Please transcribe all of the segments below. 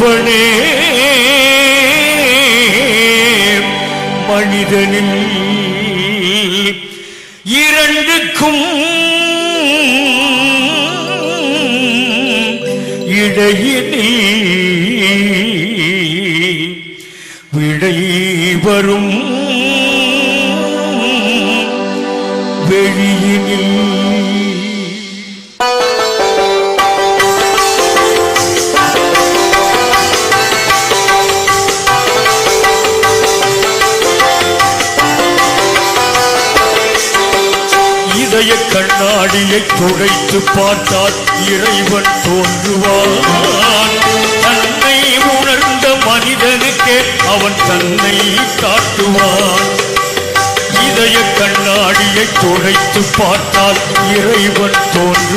தேவனே மனிதனில் இரண்டுக்கும் இடையிலே விடை வரும் உடைய கண்ணாடியை துடைத்து பார்த்தால் இறைவன் தோன்றுவான். தன்னை உணர்ந்த மனிதனுக்கே அவன் தன்னை காட்டுவான். இதய கண்ணாடியை துடைத்து பார்த்தால் இறைவன் தோன்றுவான்.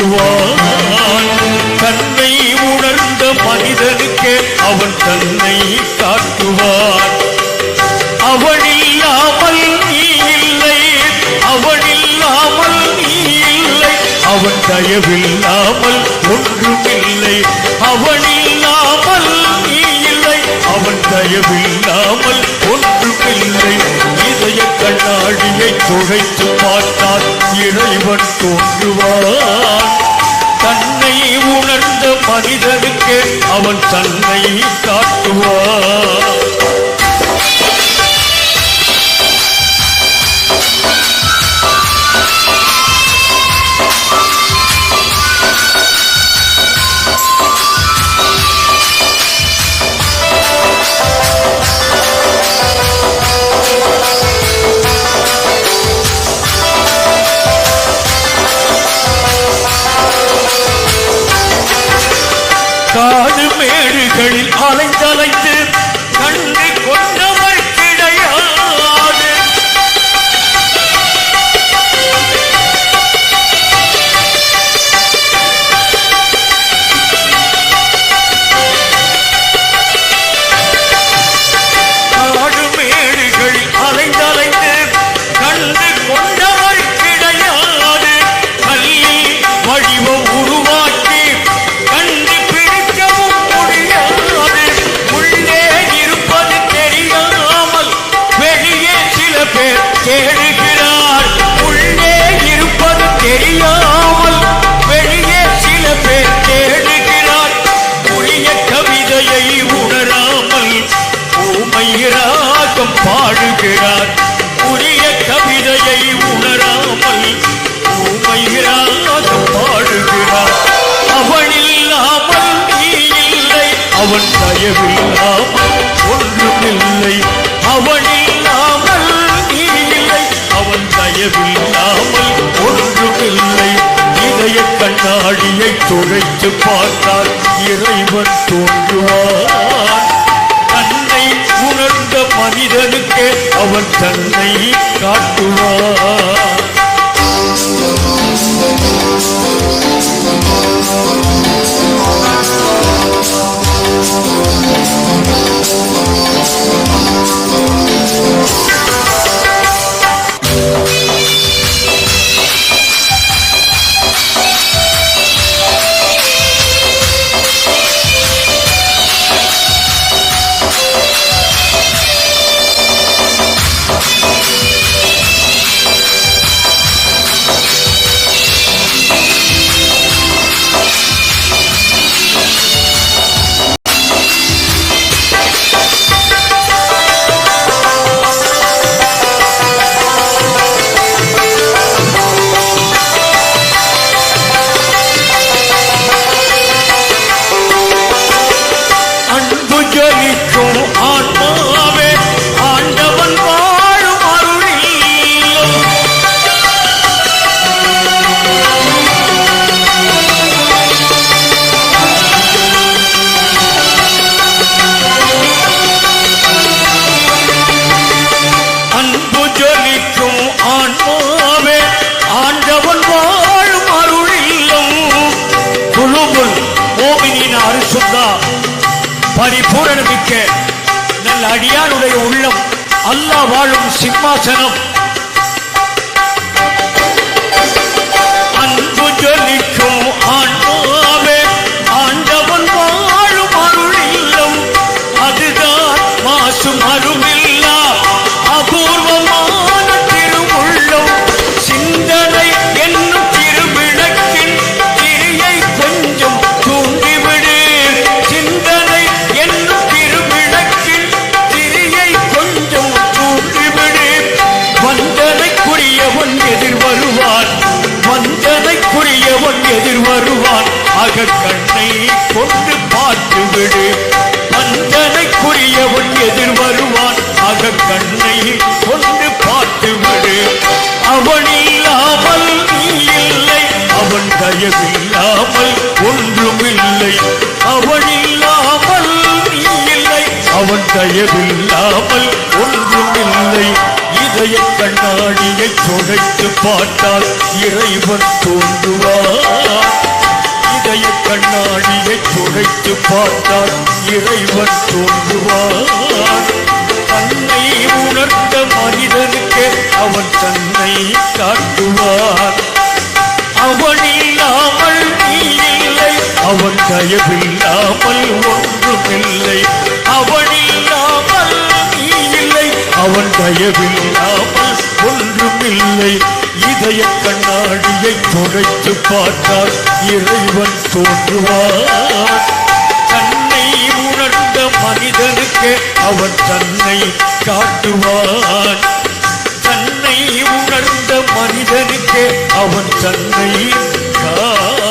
அவன் தயவில்லாமல் ஒன்றுமில்லை. அவன் இல்லாமல் நீ இல்லை. அவன் தயவில்லாமல் ஒன்றுமில்லை. இதய கண்ணாடியை துடைத்து பார்த்தால் இறைவன் தோன்றுவான். தன்னை உணர்ந்த மனிதனுக்கு அவன் தன்னை காட்டுவான். காடு மேடுகளில் அலைந்தலைந்து பயமில்லாம் ஒன்றுமில்லை அவனில்லாமல் நீ இல்லை அவன் தயவில்லாமல் ஒன்றுமில்லை இதய கண்ணாடியை துடைத்து பார்த்தால் இறைவன் தோன்றுவான் தன்னை உணர்ந்த மனிதனுக்கு அவன் தன்னை காட்டுவான் மோமினின் பரிபூரணமிக்க நல்ல அடியானுடைய உள்ளம் அல்லாஹ் வாழும் சிம்மாசனம். அன்பு ஜொலிக்கும் ஆண்டு தேவன் எதிர் வருவான் அகக்கண்ணை கொண்டு பார்த்து விடு வந்தனைக்குரியவன் எதிர் வருவான் அகக்கண்ணை கொண்டு பார்த்து விடு அவன் இல்லாமல் நீ இல்லை. அவன் தயவில்லாமல் ஒன்றுமில்லை அவன் இல்லாமல் நீ இல்லை. அவன் தயவில்லாமல் கண்ணாடியை துடைத்து பார்த்தால் இறைவன் தோன்றுவார் இதய கண்ணாடியை துடைத்து பார்த்தால் இறைவன் தோன்றுவார் தன்னை உணர்ந்த மனிதனுக்கு அவன் தன்னை காட்டுவார். அவன் இல்லாமல் நீ இல்லை அவன் தயவில்லாமல் ஒன்றுமில்லை. அவன் இல்லாமல் நீ இல்லை அவன் தயவில்லாமல் ஒன்றுமில்லை. இதய கண்ணாடியை துடைத்து பார்த்தால் இறைவன் தோன்றுவார். தன்னை உணர்ந்த மனிதனுக்கு அவன் தன்னை காட்டுவான். தன்னை உணர்ந்த மனிதனுக்கு அவன் தன்னை காட்டுவான்.